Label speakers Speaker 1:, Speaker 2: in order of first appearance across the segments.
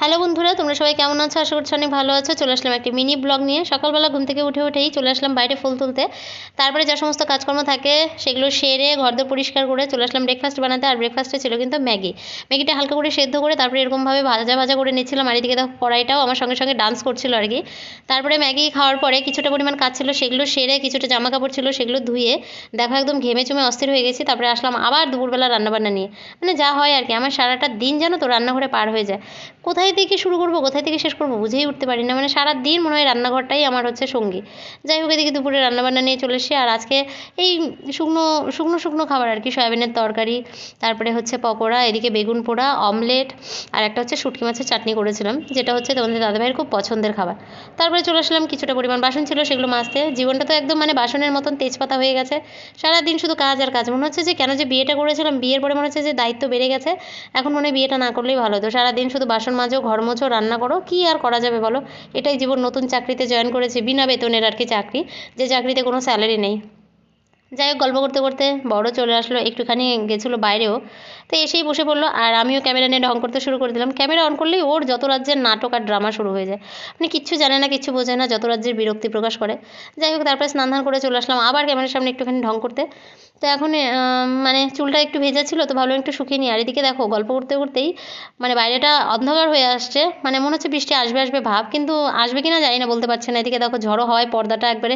Speaker 1: Hello বন্ধুরা, তোমরা সবাই কেমন আছো? আশা করছি অনেক ভালো আছো। চলে আসলাম একটি মিনি ব্লগ নিয়ে। সকালবেলা ঘুম থেকে উঠে উঠেই চলে আসলাম বাইরে ফুল তুলতে। তারপরে যা সমস্ত কাজকর্ম থাকে, সেগুলো সেরে ঘরদোর পরিষ্কার করে চলে আসলাম ব্রেকফাস্ট বানাতে। আর ব্রেকফাস্টে ছিল কিন্তু ম্যাগি। ম্যাগিটা হালকা করে সেদ্ধ করে তারপরে এরকমভাবে ভাজা ভাজা করে নিচ্ছিলাম। আর এদিকে দেখো, কড়াইটাও আমার সঙ্গে সঙ্গে ডান্স করছিল আর কি। তারপরে ম্যাগি খাওয়ার পরে কিছুটা পরিমাণ কাজ ছিল, সেগুলো সেরে কিছুটা জামা কাপড় ছিল, সেগুলো ধুয়ে দেখো একদম ঘেমে চুমে অস্থির হয়ে গেছি। তারপরে আসলাম আবার দুপুরবেলা রান্নাবান্না নিয়ে। মানে যা হয় আর কি, আমার সারাটা দিন যেন তো রান্নাঘরে পার হয়ে যায়। কোথায় থেকে শুরু করব, কোথায় থেকে শেষ করব বুঝেই উঠতে পারি না। মানে সারা দিন মনে হয় রান্নাঘরটাই আমার হচ্ছে সঙ্গী। যাই হোক, এদিকে দুপুরে রান্নাবান্না নিয়ে চলে এসেছি। আর আজকে এই শুকনো শুকনো শুকনো খাবার আর কি, সয়াবিনের তরকারি, তারপরে হচ্ছে পকোড়া, এদিকে বেগুন পোড়া, অমলেট, আর একটা হচ্ছে শুটকি মাছের চাটনি করেছিলাম, যেটা হচ্ছে তোমাদের দাদাভাইয়ের খুব পছন্দের খাবার। তারপরে চলে আসলাম, কিছুটা পরিমাণ বাসন ছিল, সেগুলো মাজতে। জীবনটা তো একদম মানে বাসনের মতন তেজপাতা হয়ে গেছে। সারাদিন শুধু কাজ আর কাজ। মনে হচ্ছে যে কেন যে বিয়েটা করেছিলাম, বিয়ের পরে মনে হচ্ছে যে দায়িত্ব বেড়ে গেছে। এখন মনে হয় বিয়েটা না করলেই ভালো হতো। সারাদিন শুধু বাসন মাজো ঘর মোছো, রান্না করো, কী আর করা যাবে বলো? এটাই জীবন, নতুন চাকরিতে জয়েন করেছি বিনা বেতনের আর কি চাকরি, যে চাকরিতে কোনো স্যালারি নেই। যাই হোক, গল্প করতে করতে বড় চলে আসলো, একটুখানি গেছিল বাইরেও, তো এসেই বসে পড়ল, আর আমিও ক্যামেরা নিয়ে ঢং করতে শুরু করে দিলাম। ক্যামেরা অন করলেই ওর যত রাজ্যের নাটক আর ড্রামা শুরু হয়ে যায়। মানে কিচ্ছু জানে না, কিচ্ছু বোঝে না, যত রাজ্যের বিরক্তি প্রকাশ করে। যাই হোক, তারপরে স্নান ধান করে চলে আসলাম, আবার ক্যামেরার সামনে একটুখানি ঢং করতে। তো এখন মানে চুলটা একটু ভেজা ছিল, তো ভাবলাম একটু শুকিয়ে নিই। আর এদিকে দেখো, গল্প করতে করতেই মানে বাইরেটা অন্ধকার হয়ে আসছে। মানে মনে হচ্ছে বৃষ্টি আসবে আসবে ভাব, কিন্তু আসবে কি না জানি না, বলতে পারছি না। এদিকে দেখো, ঝড়ো হওয়ায় পর্দাটা একবারে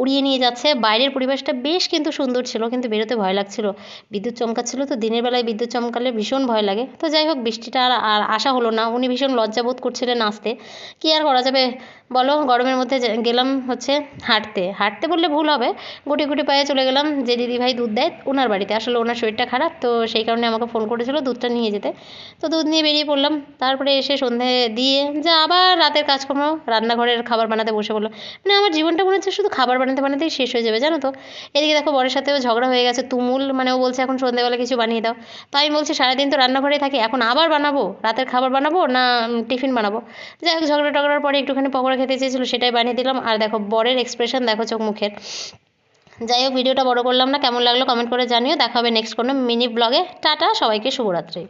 Speaker 1: উড়িয়ে নিয়ে যাচ্ছে। বাইরের পরিবেশটা বেশ কিন্তু সুন্দর ছিল, কিন্তু বেরোতে ভয় লাগছিল। বিদ্যুৎ চমকাচ্ছিল, তো দিনের বেলায় বিদ্যুৎ চমকালে ভীষণ ভয় লাগে। তো যাই হোক, বৃষ্টিটা আর আর আসা হলো না। উনি ভীষণ লজ্জাবোধ করছিলেন আসতে। কী আর করা যাবে? বলো, গরমের মধ্যে গেলাম হচ্ছে হাঁটতে। হাঁটতে বললে ভুল হবে। গুটি গুটি পায়ে চলে গেলাম যে দিদিভাই দুধ দেয়, ওনার বাড়িতে। আসলে ওনার শরীরটা খারাপ, তো সেই কারণে আমাকে ফোন করেছিল দুধটা নিয়ে যেতে। তো দুধ নিয়ে বেরিয়ে পড়লাম। তারপরে এসে সন্ধে দিয়ে যা আবার রাতের কাজকর্ম, রান্নাঘরের খাবার বানাতে বসে পড়লাম। মানে আমার জীবনটা মনে হচ্ছে শুধু খাবার বানাতে বানাতেই শেষ হয়ে যাবে, জানো তো? এদিকে দেখো বরের সাথেও ঝগড়া হয়ে গেছে, তুমুল। মানে ও বলছে, এখন সন্ধ্যেবেলা কিছু বানিয়ে দাও। তো আমি বলছি, সারাদিন তো রান্নাঘরেই থাকি, এখন আবার বানাবো? রাতের খাবার বানাবো না টিফিন বানাবো? যাই হোক, ঝগড়া টগড়ার পরে একটুখানি পকোড়া খেতে চেয়েছিলো, সেটাই বানিয়ে দিলাম। আর দেখো, বরের এক্সপ্রেশন দেখো চোখ মুখের। যাই হোক, ভিডিওটা বড় করলাম না, কেমন লাগল কমেন্ট করে জানিও, দেখা হবে নেক্সট কোনো মিনি ব্লগে টাটা, সবাইকে শুভরাত্রি।